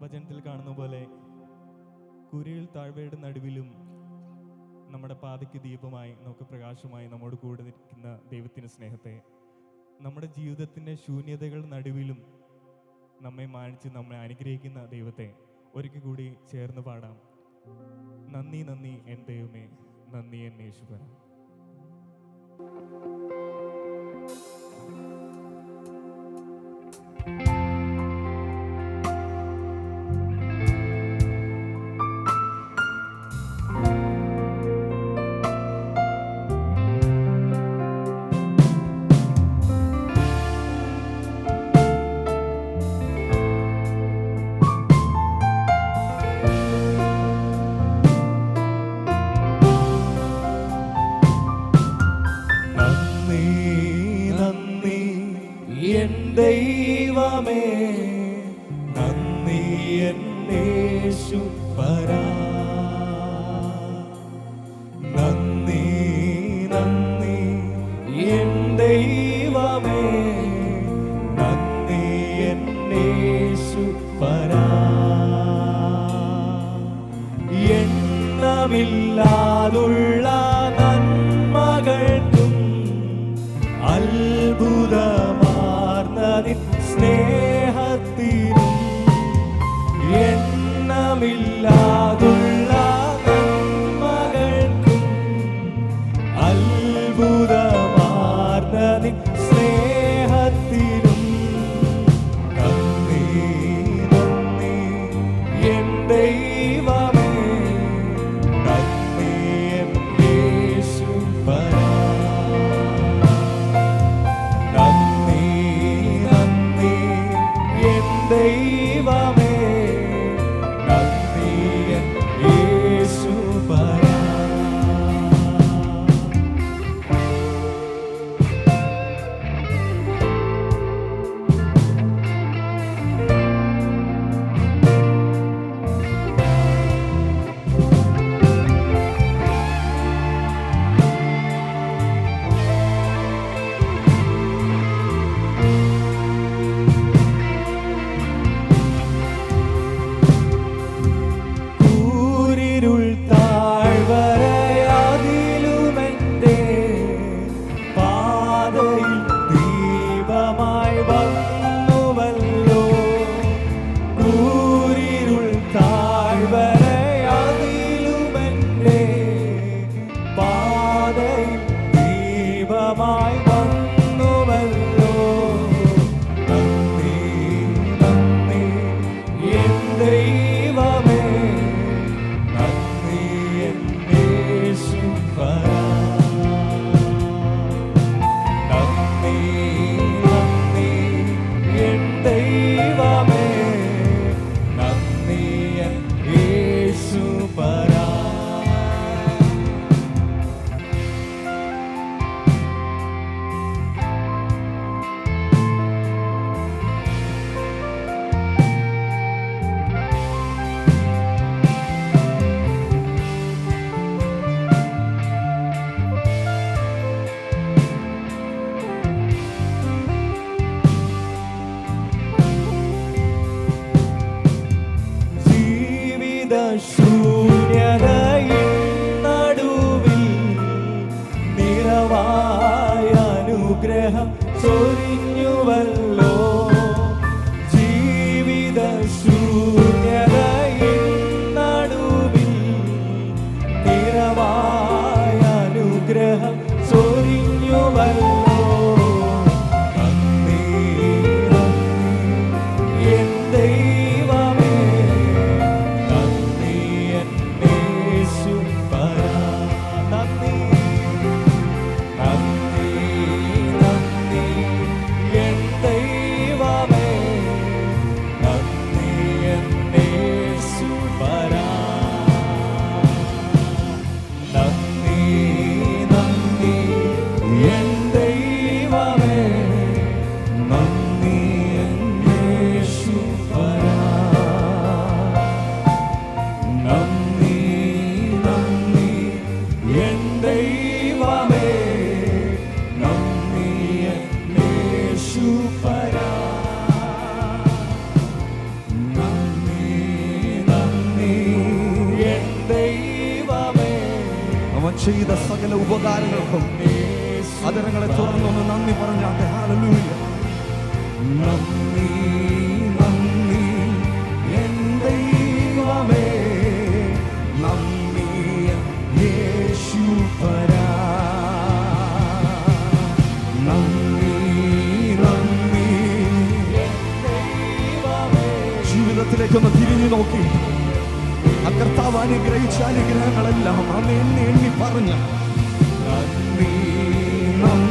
വചനത്തിൽ കാണുന്ന പോലെ കുരിയിൽ താഴ്വയുടെ നടുവിലും നമ്മുടെ പാതയ്ക്ക് ദീപമായി നമുക്ക് പ്രകാശമായി നമ്മോട് കൂടെ നിൽക്കുന്ന ദൈവത്തിന്റെ സ്നേഹത്തെ നമ്മുടെ ജീവിതത്തിന്റെ ശൂന്യതകൾ നടുവിലും നമ്മെ മാനിച്ച് നമ്മളെ അനുഗ്രഹിക്കുന്ന ദൈവത്തെ ഒരിക്കൽ കൂടി ചേർന്ന് പാടാം. നന്ദി നന്ദി എൻ ദൈവമേ. നന്ദി എന്നേശ്വരൻ thank you சுகமில்லாதுள்ளார் say das suas. Sorry. ചെയ്ത സകല ഉപകാരങ്ങൾക്കും അതരങ്ങളെ തുറന്നൊന്ന് നന്ദി പറഞ്ഞാട്ടെ. ഹാലലൂയ എൻ ദൈവമേ നന്ദി. ജീവിതത്തിലേക്കൊന്ന് തിരിഞ്ഞു നോക്കി. കർത്താവ് അനുഗ്രഹിച്ച അനുഗ്രഹങ്ങളെല്ലാം അന്ന് എണ്ണി എണ്ണി പറഞ്ഞു. നന്ദി